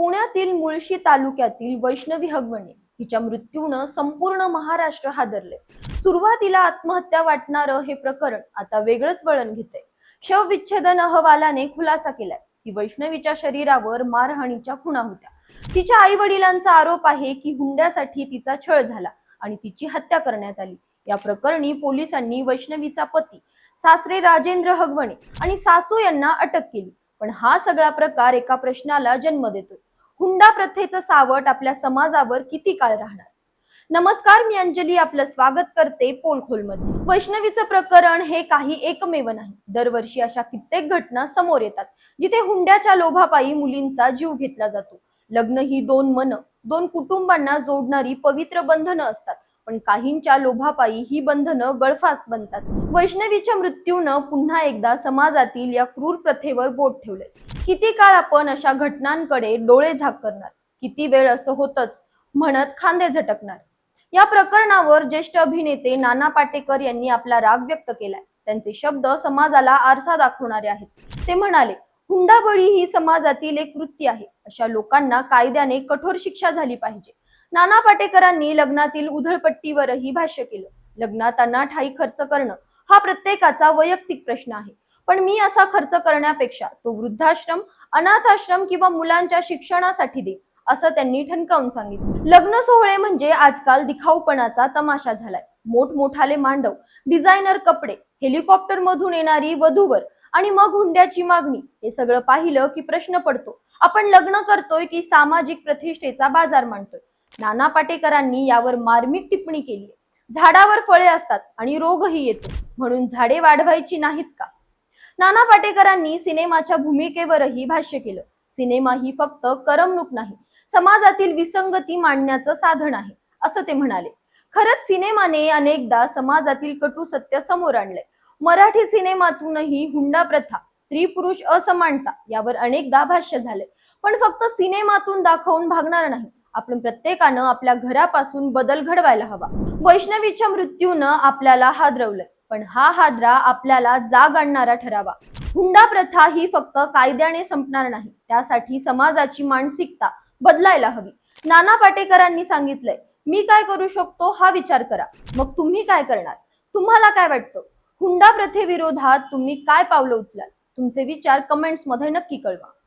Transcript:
पुण्यातील मुळशी तालुक्यातील वैष्णवी हगवणे हिच्या मृत्यूनं संपूर्ण महाराष्ट्र हादरले. सुरुवातीला आत्महत्या वाटणारं हे प्रकरण आता वेगळंच वळण घेते शवविच्छेदन अहवालाने खुलासा केलाय. की वैष्णवीच्या शरीरावर मारहाणीच्या खुणा होत्या. तिच्या आई वडिलांचा आरोप आहे की हुंड्यासाठी तिचा छळ झाला आणि तिची हत्या करण्यात आली. या प्रकरणी पोलिसांनी वैष्णवीचा पती सासरे राजेंद्र हगवणे आणि सासू यांना अटक केली. पण हा सगळा प्रकार एका प्रश्नाला जन्म देतोय. हुंडा प्रथेचं सावट आपल्या समाजावर किती काळ राहणार? नमस्कार मी अंजली आपलं स्वागत करते पोलखोलमध्ये. वैष्णवीचं प्रकरण हे काही एकमेव नाही. दरवर्षी अशा कित्येक घटना समोर येतात जिथे हुंड्याच्या लोभापायी मुलींचा जीव घेतला जातो. लग्न ही दोन मन दोन कुटुंबांना जोडणारी पवित्र बंधनं असतात. पण काहींच्या लोभापायी ही बंधनं गळफास बनतात. वैष्णवीच्या मृत्यूनं पुन्हा एकदा समाजातील या क्रूर प्रथेवर बोट ठेवले किती काळ आपण अशा घटनांकडे डोळे झाक करणार किती वेळ असं होतच म्हणत खांदे झटकणार? या प्रकरणावर ज्येष्ठ अभिनेते नाना पाटेकर यांनी आपला राग व्यक्त केलाय. त्यांचे शब्द समाजाला आरसा दाखवणारे आहेत. ते म्हणाले हुंडाबळी ही समाजातील एक वृत्ती आहे. अशा लोकांना कायद्याने कठोर शिक्षा झाली पाहिजे. नाना पाटेकरांनी लग्नातील उधळपट्टीवरही भाष्य केलं. लग्नात ठाई खर्च करणं हा प्रत्येकाचा वैयक्तिक प्रश्न आहे. पण मी असा खर्च करण्यापेक्षा तो वृद्धाश्रम अनाथाश्रम किंवा मुलांच्या शिक्षणासाठी दे असं त्यांनी ठणकावून सांगितलं. लग्न सोहळे म्हणजे आजकाल दिखाऊपणाचा तमाशा झालाय. मोठमोठाले मांडव डिझायनर कपडे हेलिकॉप्टर मधून येणारी वधूवर आणि मग हुंड्याची मागणी हे सगळं पाहिलं की प्रश्न पडतो. आपण लग्न करतोय की सामाजिक प्रतिष्ठेचा बाजार मांडतोय. नाना पाटेकरांनी यावर मार्मिक टिप्पणी केली झाडावर फळे असतात आणि रोगही येतो. म्हणून झाडे वाढवायची नाहीत का? नाना पाटेकरांनी सिनेमाच्या भूमिकेवरही भाष्य केलं. सिनेमा ही फक्त करमणूक नाही समाजातील विसंगती मांडण्याचं साधन आहे असं ते म्हणाले. खरंच सिनेमाने अनेकदा समाजातील कटू सत्य समोर आणलंय. मराठी सिनेमातूनही हुंडा प्रथा स्त्री पुरुष असमानता यावर अनेकदा भाष्य झाले पण फक्त सिनेमातून दाखवून भागणार नाही. आपण प्रत्येकानं आपल्या घरापासून बदल घडवायला हवा. वैष्णवीच्या मृत्यूनं आपल्याला हादरवलंय. पण हा हादरा आपल्याला जाग आणणारा ठरावा. हुंडा प्रथा ही फक्त कायद्याने संपणार नाही. त्यासाठी समाजाची मानसिकता बदलायला हवी. नाना पाटेकरांनी सांगितलंय मी काय करू शकतो हा विचार करा. मग तुम्ही काय करणार? तुम्हाला काय वाटतं? हुंडा प्रथेविरोधात तुम्ही काय पावलं उचलाल? तुमचे विचार कमेंट्समध्ये नक्की कळवा.